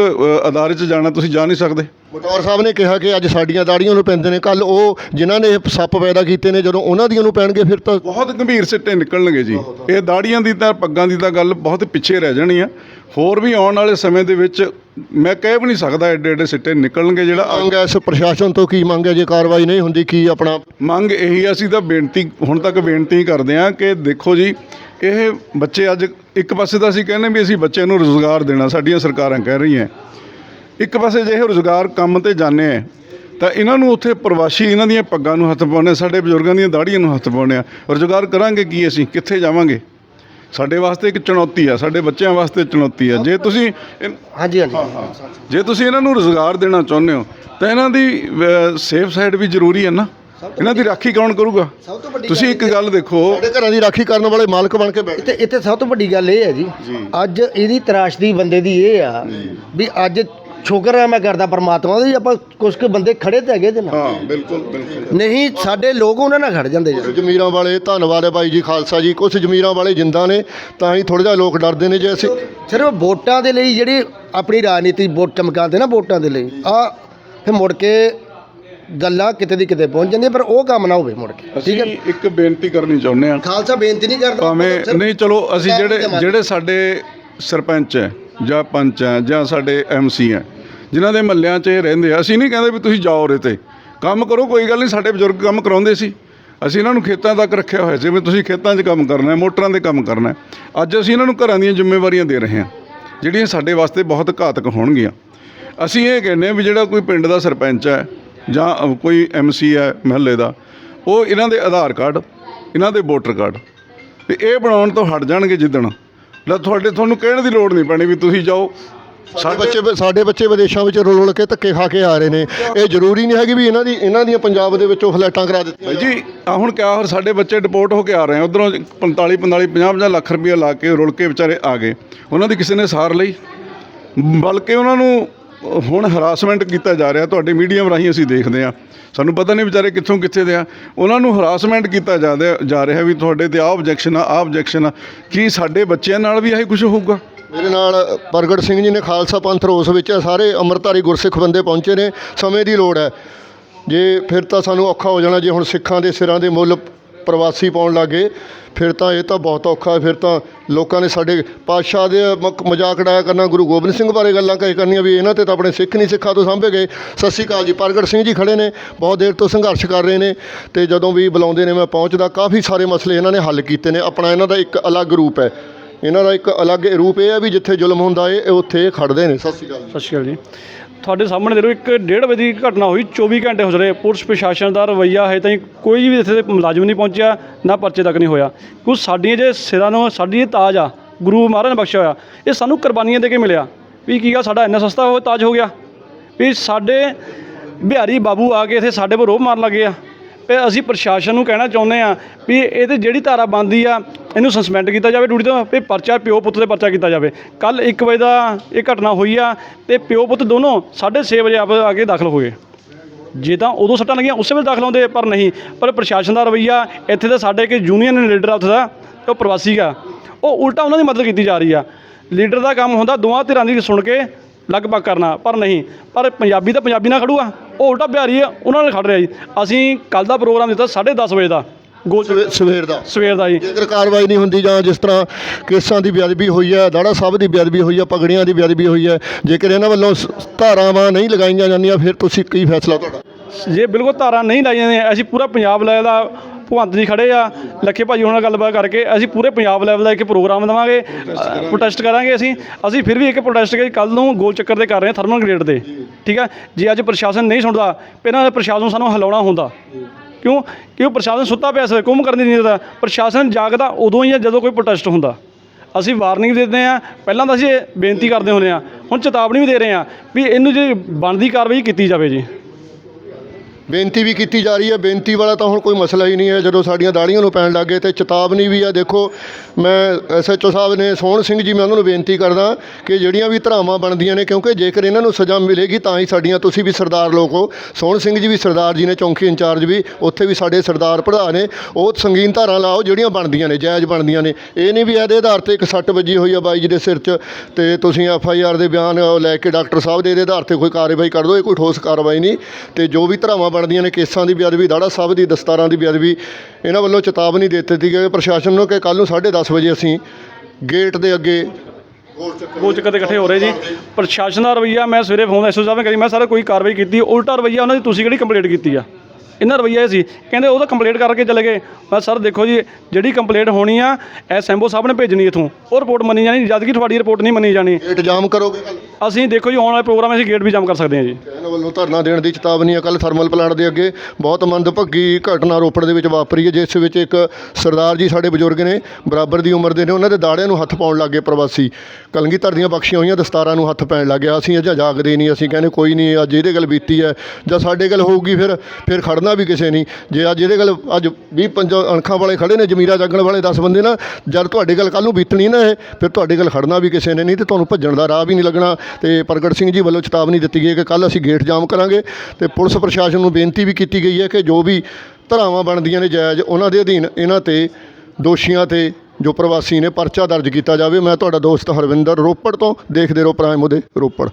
ਅਦਾਰੇ 'ਚ ਜਾਣਾ ਤੁਸੀਂ ਜਾ ਨਹੀਂ ਸਕਦੇ। ਬਟੌਰ ਸਾਹਿਬ ਨੇ ਕਿਹਾ ਕਿ ਅੱਜ ਸਾਡੀਆਂ ਦਾੜੀਆਂ ਨੂੰ ਪੈਂਦੇ ਨੇ। ਕੱਲ ਉਹ ਜਿਨ੍ਹਾਂ ਨੇ ਸੱਪ ਪੈਦਾ ਕੀਤੇ ਨੇ ਜਦੋਂ ਉਹਨਾਂ ਦੀਆਂ ਨੂੰ ਪੈਣਗੇ ਫਿਰ ਤਾਂ ਬਹੁਤ ਗੰਭੀਰ ਸਿੱਟੇ ਨਿਕਲਣਗੇ ਜੀ। ਇਹ ਦਾੜੀਆਂ ਦੀ ਤਾਂ ਪੱਗਾਂ ਦੀ ਤਾਂ ਗੱਲ ਬਹੁਤ ਪਿੱਛੇ ਰਹਿ ਜਾਣੀ ਆ। ਹੋਰ ਵੀ ਆਉਣ ਵਾਲੇ ਸਮੇਂ ਦੇ ਵਿੱਚ ਮੈਂ ਕਹਿ ਵੀ ਨਹੀਂ ਸਕਦਾ ਐਡੇ ਐਡੇ ਸਿੱਟੇ ਨਿਕਲਣਗੇ ਜਿਹੜਾ ਮੰਗ ਹੈ ਇਸ ਪ੍ਰਸ਼ਾਸਨ ਤੋਂ ਕੀ ਮੰਗ ਹੈ? ਜੇ ਕਾਰਵਾਈ ਨਹੀਂ ਹੁੰਦੀ ਕੀ ਆਪਣਾ ਮੰਗ ਇਹੀ ਆ, ਅਸੀਂ ਤਾਂ ਬੇਨਤੀ ਹੁਣ ਤੱਕ ਬੇਨਤੀ ਕਰਦੇ ਆ ਕਿ ਦੇਖੋ ਜੀ ਇਹ ਬੱਚੇ ਅੱਜ ਇੱਕ ਪਾਸੇ ਤਾਂ ਅਸੀਂ ਕਹਿੰਦੇ ਵੀ ਅਸੀਂ ਬੱਚਿਆਂ ਨੂੰ ਰੋਜ਼ਗਾਰ ਦੇਣਾ ਸਾਡੀਆਂ ਸਰਕਾਰਾਂ ਕਹਿ ਰਹੀਆਂ। ਇੱਕ ਪਾਸੇ ਜੇ ਇਹ ਰੋਜ਼ਗਾਰ ਕੰਮ ਤੇ ਜਾਂਦੇ ਆ ਤਾਂ ਇਹਨਾਂ ਨੂੰ ਉੱਥੇ ਪ੍ਰਵਾਸੀ ਇਹਨਾਂ ਦੀਆਂ ਪੱਗਾਂ ਨੂੰ ਹੱਥ ਪਾਉਣੇ ਸਾਡੇ ਬਜ਼ੁਰਗਾਂ ਦੀਆਂ ਦਾੜੀਆਂ ਨੂੰ ਹੱਥ ਪਾਉਣੇ ਆ। ਰੋਜ਼ਗਾਰ ਕਰਾਂਗੇ ਕੀ ਅਸੀਂ? ਕਿੱਥੇ ਜਾਵਾਂਗੇ? ਸਾਡੇ ਵਾਸਤੇ ਇੱਕ ਚੁਣੌਤੀ ਆ ਸਾਡੇ ਬੱਚਿਆਂ ਵਾਸਤੇ ਚੁਣੌਤੀ ਆ। ਜੇ ਤੁਸੀਂ ਹਾਂਜੀ ਹਾਂਜੀ। ਜੇ ਤੁਸੀਂ ਇਹਨਾਂ ਨੂੰ ਰੋਜ਼ਗਾਰ ਦੇਣਾ ਚਾਹੁੰਦੇ ਹੋ ਤਾਂ ਇਹਨਾਂ ਦੀ ਸੇਫ ਸਾਈਡ ਵੀ ਜ਼ਰੂਰੀ ਹੈ ਨਾ। ਇਹਨਾਂ ਦੀ ਰਾਖੀ ਕੌਣ ਕਰੂਗਾ? ਸਭ ਤੋਂ ਵੱਡੀ ਤੁਸੀਂ ਇੱਕ ਗੱਲ ਦੇਖੋ। ਸਾਡੇ ਘਰਾਂ ਦੀ ਰਾਖੀ ਕਰਨ ਵਾਲੇ ਮਾਲਕ ਬਣ ਕੇ ਬੈਠ। ਇੱਥੇ ਇੱਥੇ ਸਭ ਤੋਂ ਵੱਡੀ ਗੱਲ ਇਹ ਹੈ ਜੀ ਅੱਜ ਇਹਦੀ ਤਰਾਸ਼ਦੀ ਬੰਦੇ ਦੀ ਇਹ ਆ ਵੀ ਅੱਜ ਸ਼ੁਕਰ ਹੈ ਮੈਂ ਕਰਦਾ ਪਰਮਾਤਮਾ ਦਾ ਵੀ ਆਪਾਂ ਕੁਝ ਕੁ ਬੰਦੇ ਖੜੇ ਤੇ ਹੈਗੇ ਤੇ ਨਾਲ। ਹਾਂ ਬਿਲਕੁਲ ਬਿਲਕੁਲ। ਨਹੀਂ ਸਾਡੇ ਲੋਕ ਉਹਨਾਂ ਨਾਲ ਖੜ ਜਾਂਦੇ ਜੀ। ਜ਼ਮੀਰਾਂ ਵਾਲੇ ਧੰਨਵਾਦ ਹੈ ਬਾਈ ਜੀ ਖਾਲਸਾ ਜੀ। ਕੁਝ ਜ਼ਮੀਰਾਂ ਵਾਲੇ ਜਿੰਦਾ ਨੇ ਤਾਂ ਹੀ ਥੋੜ੍ਹਾ ਜਿਹਾ ਲੋਕ ਡਰਦੇ ਨੇ ਜੇ ਅਸੀਂ ਸਿਰਫ ਵੋਟਾਂ ਦੇ ਲਈ ਜਿਹੜੀ ਆਪਣੀ ਰਾਜਨੀਤੀ ਵੋਟ ਚਮਕਾਉਂਦੇ ਨਾ ਵੋਟਾਂ ਦੇ ਲਈ। ਆ ਫਿਰ ਮੁੜ ਕੇ ਗੱਲਾਂ ਕਿਤੇ ਦੀ ਕਿਤੇ ਪਹੁੰਚ ਜਾਂਦੀਆਂ ਪਰ ਉਹ ਕੰਮ ਨਾ ਹੋਵੇ ਮੁੜ ਕੇ। ਅਸੀਂ ਇੱਕ ਬੇਨਤੀ ਕਰਨੀ ਚਾਹੁੰਦੇ ਆ ਖਾਲਸਾ ਬੇਨਤੀ ਨਹੀਂ ਕਰਦਾ। ਭਾਵੇਂ ਨਹੀਂ ਚਲੋ ਅਸੀਂ ਜਿਹੜੇ। ਜਿਹੜੇ ਸਾਡੇ ਸਰਪੰਚ ਹੈ ਜਾਂ ਪੰਚ ਹੈ ਜਾਂ ਸਾਡੇ ਐਮਸੀ ਹੈ ਜਿਨ੍ਹਾਂ ਦੇ ਮਹੱਲਿਆਂ 'ਚ ਇਹ ਰਹਿੰਦੇ ਆ ਅਸੀਂ ਨਹੀਂ ਕਹਿੰਦੇ ਵੀ ਤੁਸੀਂ ਜਾਓ ਉਰੇ ਤੇ। ਕੰਮ ਕਰੋ ਕੋਈ ਗੱਲ ਨਹੀਂ ਸਾਡੇ ਬਜ਼ੁਰਗ ਕੰਮ ਕਰਾਉਂਦੇ ਸੀ। ਅਸੀਂ ਇਹਨਾਂ ਨੂੰ ਖੇਤਾਂ ਤੱਕ ਰੱਖਿਆ ਹੋਇਆ ਸੀ ਵੀ ਤੁਸੀਂ ਖੇਤਾਂ 'ਚ ਕੰਮ ਕਰਨਾ ਹੈ ਮੋਟਰਾਂ ਦੇ ਕੰਮ ਕਰਨਾ ਹੈ। ਅੱਜ ਅਸੀਂ ਇਹਨਾਂ ਨੂੰ ਘਰਾਂ ਦੀਆਂ ਜ਼ਿੰਮੇਵਾਰੀਆਂ ਦੇ ਰਹੇ ਹਾਂ ਜਿਹੜੀਆਂ ਸਾਡੇ ਵਾਸਤੇ ਬਹੁਤ ਘਾਤਕ ਹੋਣਗੀਆਂ। ਅਸੀਂ ਇਹ ਕਹਿੰਦੇ ਹਾਂ ਵੀ ਜਿਹੜਾ ਕੋਈ ਪਿੰਡ ਦਾ ਸਰਪੰਚ ਹੈ ਜਾਂ ਕੋਈ ਐਮਸੀ ਹੈ ਮਹੱਲੇ ਦਾ ਉਹ ਇਹਨਾਂ ਦੇ ਆਧਾਰ ਕਾਰਡ ਇਹਨਾਂ ਦੇ ਵੋਟਰ ਕਾਰਡ ਤੇ ਇਹ ਬਣਾਉਣ ਤੋਂ ਹਟ ਜਾਣਗੇ ਜਿੱਦਣ। ਲੈ ਤੁਹਾਡੇ ਤੁਹਾਨੂੰ ਕਹਿਣ ਦੀ ਲੋੜ ਨਹੀਂ ਪੈਣੀ ਵੀ ਤੁਸੀਂ ਜਾਓ। ਸਾਡੇ ਬੱਚੇ ਸਾਡੇ ਬੱਚੇ ਵਿਦੇਸ਼ਾਂ ਵਿੱਚ ਰੁਲ ਰੁਲ ਕੇ ਧੱਕੇ ਖਾ ਕੇ ਆ ਰਹੇ ਨੇ। ਇਹ ਜ਼ਰੂਰੀ ਨਹੀਂ ਹੈਗੀ ਵੀ ਇਹਨਾਂ ਦੀ ਇਹਨਾਂ ਦੀਆਂ ਪੰਜਾਬ ਦੇ ਵਿੱਚੋਂ ਫਲੈਟਾਂ ਕਰਾ ਦਿੱਤੀਆਂ ਜੀ ਆ ਹੁਣ ਕਿਆ ਹੋਰ ਸਾਡੇ ਬੱਚੇ ਡਿਪੋਰਟ ਹੋ ਕੇ ਆ ਰਹੇ ਆ। ਉਧਰੋਂ 45 45 50 50 ਲੱਖ ਰੁਪਏ ਲਾ ਕੇ ਰੁਲ ਕੇ ਵਿਚਾਰੇ ਆ ਗਏ। ਉਹਨਾਂ ਦੀ ਕਿਸੇ ਨੇ ਸਾਰ ਲਈ। ਬਲਕਿ ਉਹਨਾਂ ਨੂੰ ਹੁਣ ਹਰਾਸਮੈਂਟ ਕੀਤਾ ਜਾ ਰਿਹਾ, ਤੁਹਾਡੇ ਮੀਡੀਅਮ ਰਾਹੀਂ ਅਸੀਂ ਦੇਖਦੇ ਆ ਸਾਨੂੰ ਪਤਾ ਨਹੀਂ ਵਿਚਾਰੇ ਕਿੱਥੋਂ ਕਿੱਥੇ ਦੇ ਆ। ਉਹਨਾਂ ਨੂੰ ਹਰਾਸਮੈਂਟ ਕੀਤਾ ਜਾ ਰਿਹਾ ਜਾ ਰਿਹਾ ਵੀ ਤੁਹਾਡੇ ਤੇ ਆਹ ਆਬਜੈਕਸ਼ਨ ਆ, ਆਹ ਆਬਜੈਕਸ਼ਨ ਆ। ਕੀ ਸਾਡੇ ਬੱਚਿਆਂ ਨਾਲ ਵੀ ਇਹੀ ਕੁਝ ਹੋਊਗਾ? ਮੇਰੇ ਨਾਲ ਪ੍ਰਗਟ ਸਿੰਘ ਜੀ ਨੇ ਖਾਲਸਾ ਪੰਥ ਰੋਸ ਵਿੱਚ ਸਾਰੇ ਅੰਮ੍ਰਿਤਧਾਰੀ ਗੁਰਸਿੱਖ ਬੰਦੇ ਪਹੁੰਚੇ ਨੇ, ਸਮੇਂ ਦੀ ਲੋੜ ਹੈ। ਜੇ ਫਿਰ ਤਾਂ ਸਾਨੂੰ ਔਖਾ ਹੋ ਜਾਣਾ, ਜੇ ਹੁਣ ਸਿੱਖਾਂ ਦੇ ਸਿਰਾਂ ਦੇ ਮੁੱਲ ਪ੍ਰਵਾਸੀ ਪਾਉਣ ਲੱਗ। ਗਏ ਫਿਰ ਤਾਂ ਇਹ ਤਾਂ ਬਹੁਤ ਔਖਾ ਫਿਰ ਤਾਂ ਲੋਕਾਂ ਨੇ ਸਾਡੇ ਪਾਤਸ਼ਾਹ ਦੇ ਮਕ- ਮਜ਼ਾਕ ਉਡਾਇਆ ਕਰਨਾ, ਗੁਰੂ ਗੋਬਿੰਦ ਸਿੰਘ ਬਾਰੇ ਗੱਲਾਂ ਕਹੀ ਕਰਨੀਆਂ ਵੀ ਇਹਨਾਂ ਤੇ ਤਾਂ ਆਪਣੇ ਸਿੱਖ ਨਹੀਂ ਸਿੱਖਾਂ ਤੋਂ ਸਾਂਭੇ ਗਏ। ਸਤਿ ਸ਼੍ਰੀ ਅਕਾਲ ਜੀ। ਪ੍ਰਗਟ ਸਿੰਘ ਜੀ ਖੜੇ ਨੇ। ਬਹੁਤ ਦੇਰ ਤੋਂ ਸੰਘਰਸ਼ ਕਰ ਰਹੇ ਨੇ ਅਤੇ ਜਦੋਂ ਵੀ ਬੁਲਾਉਂਦੇ ਨੇ, ਮੈਂ ਪਹੁੰਚਦਾ, ਕਾਫੀ ਸਾਰੇ ਮਸਲੇ ਇਹਨਾਂ ਨੇ ਹੱਲ ਕੀਤੇ ਨੇ। ਆਪਣਾ ਇਹਨਾਂ ਦਾ ਇੱਕ ਅਲੱਗ ਰੂਪ ਹੈ। ਇਹਨਾਂ ਦਾ ਇੱਕ ਅਲੱਗ ਰੂਪ ਇਹ ਹੈ ਵੀ ਜਿੱਥੇ ਜ਼ੁਲਮ ਹੁੰਦਾ ਏ, ਇਹ ਉੱਥੇ ਇਹ ਖੜਦੇ ਨੇ। ਸਤਿ ਸ਼੍ਰੀ ਅਕਾਲ ਸਤਿ ਸ਼੍ਰੀ ਅਕਾਲ ਜੀ। ਤੁਹਾਡੇ ਸਾਹਮਣੇ ਦੇ ਦੇਖੋ ਇੱਕ ਡੇਢ ਵਜੇ ਦੀ ਘਟਨਾ ਹੋਈ 24 ਘੰਟੇ ਹੋ ਰਹੇ ਪੁਲਿਸ ਪ੍ਰਸ਼ਾਸਨ ਦਾ ਰਵੱਈਆ ਹੈ ਤਾਂ ਕੋਈ ਵੀ ਇੱਥੇ ਮੁਲਾਜ਼ਮ ਨਹੀਂ ਪਹੁੰਚਿਆ, ਨਾ ਪਰਚੇ ਤੱਕ ਨਹੀਂ ਹੋਇਆ। ਕਿਉਂ ਸਾਡੀਆਂ ਜੇ ਸਿਰਾਂ ਨੂੰ, ਸਾਡੀ ਤਾਜ ਆ, ਗੁਰੂ ਮਹਾਰਾਜ ਨੇ ਬਖਸ਼ਿਆ ਹੋਇਆ, ਇਹ ਸਾਨੂੰ ਕੁਰਬਾਨੀਆਂ ਦੇ ਕੇ ਮਿਲਿਆ। ਵੀ ਕੀ ਆ, ਸਾਡਾ ਇੰਨਾ ਸਸਤਾ ਹੋ ਤਾਜ ਹੋ ਗਿਆ। ਵੀ ਸਾਡੇ ਬਿਹਾਰੀ ਬਾਬੂ ਆ ਕੇ ਇੱਥੇ ਸਾਡੇ ਪਰ ਰੋਹ ਮਾਰਨ ਲੱਗੇ ਆ। ਤੇ ਅਸੀਂ ਪ੍ਰਸ਼ਾਸਨ ਨੂੰ ਕਹਿਣਾ ਚਾਹੁੰਦੇ ਆ ਵੀ ਇਹ ਤੇ ਜਿਹੜੀ ਧਾਰਾ ਬੰਦੀ ਆ, ਇਹਨੂੰ ਸਸਪੈਂਡ ਕੀਤਾ ਜਾਵੇ ਡਿਊਟੀ ਤੋਂ, ਵੀ ਪਰਚਾ ਪਿਓ ਪੁੱਤ ਦੇ ਪਰਚਾ ਕੀਤਾ ਜਾਵੇ। ਕੱਲ 1 ਵਜੇ ਦਾ ਇਹ ਘਟਨਾ ਹੋਈ ਆ ਤੇ ਪਿਓ ਪੁੱਤ ਦੋਨੋਂ 6:30 ਵਜੇ ਆਪ ਆ ਕੇ ਦਾਖਲ ਹੋ ਜੇ ਤਾਂ ਉਦੋਂ ਸੱਟਾਂ ਲੱਗੀਆਂ, ਉਸੇ ਵੇਲੇ ਦਾਖਲ ਹੁੰਦੇ, ਪਰ ਨਹੀਂ। ਪਰ ਪ੍ਰਸ਼ਾਸਨ ਦਾ ਰਵੱਈਆ ਇੱਥੇ ਦੇ ਸਾਡੇ ਇੱਕ ਯੂਨੀਅਨ ਲੀਡਰ ਆ ਉੱਥੇ ਦਾ, ਉਹ ਪ੍ਰਵਾਸੀ ਆ। ਉਹ ਉਲਟਾ ਉਹਨਾਂ ਦੀ ਮਦਦ ਕੀਤੀ ਜਾ ਰਹੀ ਆ। ਲੀਡਰ ਦਾ ਕੰਮ ਹੁੰਦਾ, ਦੋਵਾਂ ਧਿਰਾਂ ਦੀ ਸੁਣ ਕੇ ਲਗਭਗ ਕਰਨਾ ਪਰ ਨਹੀਂ। ਪਰ ਪੰਜਾਬੀ ਤਾਂ ਪੰਜਾਬੀ ਨਾਲ ਖੜੂਗਾ ਉਹ ਉਲਟਾ ਬਿਹਾਰੀ ਆ ਉਹਨਾਂ ਨਾਲ ਖੜ ਰਿਹਾ ਜੀ। ਅਸੀਂ ਕੱਲ ਦਾ ਪ੍ਰੋਗਰਾਮ ਦਿੱਤਾ 10:30 ਵਜੇ ਦਾ। ਗੋਲ ਸਵੇ- ਸਵੇਰ ਦਾ। ਸਵੇਰ ਦਾ ਜੀ। ਜੇਕਰ ਕਾਰਵਾਈ ਨਹੀਂ ਹੁੰਦੀ ਜਾਂ ਜਿਸ ਤਰ੍ਹਾਂ ਕੇਸਾਂ ਦੀ ਬੇਅਦਬੀ ਹੋਈ ਹੈ ਦਾੜਾ ਸਾਹਿਬ ਦੀ ਬੇਅਦਬੀ ਹੋਈ ਹੈ ਪਗੜੀਆਂ ਦੀ ਬੇਅਦਬੀ ਹੋਈ ਹੈ ਜੇਕਰ ਇਹਨਾਂ ਵੱਲੋਂ ਧਾਰਾਵਾਂ ਨਹੀਂ ਲਗਾਈਆਂ ਜਾਂਦੀਆਂ ਫਿਰ ਤੁਸੀਂ ਕੀ ਫੈਸਲਾ ਤੁਹਾਡਾ? ਜੇ ਬਿਲਕੁਲ ਧਾਰਾ ਨਹੀਂ ਲਾਈਆਂ ਜਾਂਦੀਆਂ ਅਸੀਂ ਪੂਰਾ ਪੰਜਾਬ ਲੈਵਲ ਦਾ ਭਗਵੰਤ ਜੀ ਖੜੇ ਆ, ਲੱਖੇ ਭਾਜੀ ਉਹਨਾਂ ਨਾਲ ਗੱਲਬਾਤ ਕਰਕੇ ਅਸੀਂ ਪੂਰੇ ਪੰਜਾਬ ਲੈਵਲ ਦਾ ਇੱਕ ਪ੍ਰੋਗਰਾਮ ਦੇਵਾਂਗੇ ਪ੍ਰੋਟੈਸਟ ਕਰਾਂਗੇ ਅਸੀਂ। ਅਸੀਂ ਫਿਰ ਵੀ ਇੱਕ ਪ੍ਰੋਟੈਸਟ ਕਿ ਕੱਲ ਨੂੰ ਗੋਲ ਚੱਕਰ ਦੇ ਕਰ ਰਹੇ ਹਾਂ ਥਰਮਲ ਗ੍ਰੇਡ ਦੇ ਠੀਕ ਹੈ ਜੇ ਅੱਜ ਪ੍ਰਸ਼ਾਸਨ ਨਹੀਂ ਸੁਣਦਾ ਪਹਿਲਾਂ ਪ੍ਰਸ਼ਾਸਨ ਨੂੰ ਸਾਨੂੰ ਹਿਲਾਉਣਾ ਹੁੰਦਾ। ਕਿਉਂ? ਕਿਉਂ ਪ੍ਰਸ਼ਾਸਨ ਸੁੱਤਾ ਪਿਆ ਸੀ ਕੁੰਮ ਕਰਨ ਦੀ ਨਹੀਂ ਦਾ। ਪ੍ਰਸ਼ਾਸਨ ਜਾਗਦਾ ਉਦੋਂ ਹੀ ਹੈ ਜਦੋਂ ਕੋਈ ਪ੍ਰੋਟੈਸਟ ਹੁੰਦਾ। ਅਸੀਂ ਵਾਰਨਿੰਗ ਦਿੰਦੇ ਆ ਪਹਿਲਾਂ ਤਾਂ ਅਸੀਂ ਇਹ ਬੇਨਤੀ ਕਰਦੇ ਹੁੰਦੇ ਆ ਹੁਣ ਚੇਤਾਵਨੀ ਵੀ ਦੇ ਰਹੇ ਆ ਵੀ ਇਹਨੂੰ ਜੇ ਬਣਦੀ ਕਾਰਵਾਈ ਕੀਤੀ ਜਾਵੇ ਜੀ। ਬੇਨਤੀ ਵੀ ਕੀਤੀ ਜਾ ਰਹੀ ਹੈ। ਬੇਨਤੀ ਵਾਲਾ ਤਾਂ ਹੁਣ ਕੋਈ ਮਸਲਾ ਹੀ ਨਹੀਂ ਹੈ। ਜਦੋਂ ਸਾਡੀਆਂ ਦਾੜੀਆਂ ਨੂੰ ਪੈਣ ਲੱਗੇ ਤੇ ਚੇਤਾਵਨੀ ਵੀ ਹੈ। ਦੇਖੋ, ਮੈਂ ਐਸਐਚਓ ਸਾਹਿਬ ਨੇ, ਸੋਹਣ ਸਿੰਘ ਜੀ, ਮੈਂ ਉਹਨਾਂ ਨੂੰ ਬੇਨਤੀ ਕਰਦਾ ਕਿ ਜਿਹੜੀਆਂ ਵੀ ਧਰਾਵਾਂ ਬਣਦੀਆਂ ਨੇ, ਕਿਉਂਕਿ ਜੇਕਰ ਇਹਨਾਂ ਨੂੰ ਸਜ਼ਾ ਮਿਲੇਗੀ ਤਾਂ ਹੀ ਸਾਡੀਆਂ, ਤੁਸੀਂ ਵੀ ਸਰਦਾਰ ਲੋਕ ਹੋ। ਸੋਹਣ ਸਿੰਘ ਜੀ ਵੀ ਸਰਦਾਰ, ਜੀ ਨੇ ਚੌਂਕੀ ਇੰਚਾਰਜ ਵੀ, ਉੱਥੇ ਵੀ ਸਾਡੇ ਸਰਦਾਰ ਭਰਾ ਨੇ। ਉਹ ਸੰਗੀਨ ਧਾਰਾਂ ਲਾਓ, ਜਿਹੜੀਆਂ ਬਣਦੀਆਂ ਨੇ, ਜਾਇਜ਼ ਬਣਦੀਆਂ ਨੇ। ਇਹ ਨਹੀਂ ਵੀ ਇਹਦੇ ਆਧਾਰ ਤੇ ਇੱਕ ਸੱਟ ਵੱਜੀ ਹੋਈ ਆ ਬਾਈ ਜੀ ਦੇ ਸਿਰ 'ਚ ਤੇ ਤੁਸੀਂ ਐਫ ਆਈ ਆਰ ਦੇ ਬਿਆਨ ਲੈ ਕੇ ਡਾਕਟਰ ਸਾਹਿਬ ਦੇ ਇਹਦੇ ਆਧਾਰ ਤੇ ਕੋਈ ਕਾਰਵਾਈ ਕਰ ਦਿਓ ਇਹ ਕੋਈ ਠੋਸ ਕਾਰਵਾਈ ਨਹੀਂ। ਤੇ ਜੋ ਵੀ ਧਰਾਵਾਂ ਬਣਦੀਆਂ ਨੇ ਕੇਸਾਂ ਦੀ ਬੇਅਦਬੀ ਦਾੜਾ ਸਾਹਿਬ ਦੀ ਦਸਤਾਰਾਂ ਦੀ ਬੇਅਦਬੀ ਇਹਨਾਂ ਵੱਲੋਂ ਚੇਤਾਵਨੀ ਦੇ ਦਿੱਤੀ ਗਈ ਪ੍ਰਸ਼ਾਸਨ ਨੂੰ ਕਿ ਕੱਲ ਨੂੰ 10:30 ਵਜੇ ਅਸੀਂ ਗੇਟ ਦੇ ਅੱਗੇ ਗੋਲ ਚੱਕਰ ਤੇ ਇਕੱਠੇ ਹੋ ਰਹੇ ਜੀ। ਪ੍ਰਸ਼ਾਸਨ ਦਾ ਰਵਈਆ ਮੈਂ ਸਵੇਰੇ ਫੋਨ ਐਸਓ ਸਾਹਿਬ ਨੇ ਕਰੀ ਮੈਂ ਸਾਰਾ ਕੋਈ ਕਾਰਵਾਈ ਕੀਤੀ ਉਲਟਾ ਰਵਈਆ ਉਹਨਾਂ ਦੀ ਤੁਸੀਂ ਕਿਹੜੀ ਕੰਪਲੇਂਟ ਕੀਤੀ ਆ? ਇਹਨਾਂ ਰਵਈਆ ਇਹ ਸੀ। ਕਹਿੰਦੇ ਉਹ ਤਾਂ ਕੰਪਲੇਂਟ ਕਰਕੇ ਚਲੇ ਗਏ। ਮੈਂ ਸਰ ਦੇਖੋ ਜੀ ਜਿਹੜੀ ਕੰਪਲੇਂਟ ਹੋਣੀ ਆ ਐਸ ਐਮਓ ਸਾਹਿਬ ਨੇ ਭੇਜਣੀ ਇਥੋਂ। ਉਹ ਰਿਪੋਰਟ ਮੰਨੀ ਜਾਣੀ ਜਦ ਕਿ ਤੁਹਾਡੀ ਰਿਪੋਰਟ ਨਹੀਂ ਮੰਨੀ ਜਾਣੀ। ਗੇਟ ਜਾਮ ਕਰੋਗੇ ਕੱਲ ਅਸੀਂ ਦੇਖੋ ਜੀ, ਆਉਣ ਵਾਲੇ ਪ੍ਰੋਗਰਾਮ ਅਸੀਂ ਗੇਟ ਵੀ ਜਾਮ ਕਰ ਸਕਦੇ ਹਾਂ ਜੀ। ਇਹਨਾਂ ਵੱਲੋਂ ਧਰਨਾ ਦੇਣ ਦੀ ਚੇਤਾਵਨੀ ਹੈ ਕੱਲ੍ਹ ਥਰਮਲ ਪਲਾਂਟ ਦੇ ਅੱਗੇ ਬਹੁਤ ਮੰਦਭਾਗੀ ਘਟਨਾ ਰੋਪੜ ਦੇ ਵਿੱਚ ਵਾਪਰੀ ਹੈ, ਜਿਸ ਵਿੱਚ ਇੱਕ ਸਰਦਾਰ ਜੀ ਸਾਡੇ ਬਜ਼ੁਰਗ ਨੇ, ਬਰਾਬਰ ਦੀ ਉਮਰ ਦੇ ਨੇ, ਉਹਨਾਂ ਦੇ ਦਾੜਿਆਂ ਨੂੰ ਹੱਥ ਪਾਉਣ ਲੱਗੇ ਪ੍ਰਵਾਸੀ। ਕਲਗੀਧਰ ਦੀਆਂ ਬਖਸ਼ੀਆਂ ਹੋਈਆਂ ਦਸਤਾਰਾਂ ਨੂੰ ਹੱਥ ਪੈਣ ਲੱਗ ਗਿਆ। ਅਸੀਂ ਅਜਾ ਜਾਗਦੇ ਨਹੀਂ, ਅਸੀਂ ਕਹਿੰਦੇ ਕੋਈ ਨਹੀਂ, ਅੱਜ ਇਹਦੇ ਗੱਲ ਬੀਤੀ ਹੈ। ਜਾਂ ਸਾਡੇ ਗੱਲ ਹੋਊਗੀ, ਫਿਰ ਫਿਰ ਖੜਨਾ ਵੀ ਕਿਸੇ ਨਹੀਂ। ਜੇ ਅੱਜ ਇਹਦੇ ਗੱਲ, ਅੱਜ 20 ਪੰਜ ਅਣਖਾਂ ਵਾਲੇ ਖੜੇ ਨੇ, ਜ਼ਮੀਰਾ ਜਾਗਣ ਵਾਲੇ 10 ਬੰਦੇ ਨਾ, ਜਦ ਤੁਹਾਡੇ ਗੱਲ ਕੱਲ ਨੂੰ ਬੀਤਣੀ ਨਾ ਇਹ, ਫਿਰ ਤੁਹਾਡੇ ਗੱਲ ਖੜਨਾ ਵੀ ਕਿਸੇ ਨੇ ਨਹੀਂ ਤੇ ਤੁਹਾਨੂੰ ਭੱਜਣ ਦਾ ਰਾਹ ਵੀ ਨਹੀਂ ਲੱਗਣਾ। ਤੇ ਪ੍ਰਗਟ ਸਿੰਘ ਜੀ ਵੱਲੋਂ ਚੇਤਾਵਨੀ ਦਿੱਤੀ ਗਈ ਹੈ ਕਿ ਕੱਲ ਅਸੀਂ ਗੇਟ ਜਾਮ ਕਰਾਂਗੇ ਤੇ ਪੁਲਿਸ ਪ੍ਰਸ਼ਾਸਨ ਨੂੰ ਬੇਨਤੀ ਵੀ ਕੀਤੀ ਗਈ ਹੈ ਕਿ ਜੋ ਵੀ ਧਰਾਵਾਂ ਬਣਦੀਆਂ ਨੇ ਜਾਇਜ਼, ਉਹਨਾਂ ਦੇ ਅਧੀਨ ਇਹਨਾਂ ਤੇ ਦੋਸ਼ੀਆਂ ਤੇ ਜੋ ਪ੍ਰਵਾਸੀ ਨੇ ਪਰਚਾ ਦਰਜ ਕੀਤਾ ਜਾਵੇ। ਮੈਂ ਤੁਹਾਡਾ ਦੋਸਤ ਹਰਵਿੰਦਰ ਰੋਪੜ ਤੋਂ, ਦੇਖਦੇ ਰਹੋ ਪ੍ਰਾਈਮ ਉਹਦੇ ਰੋਪੜ।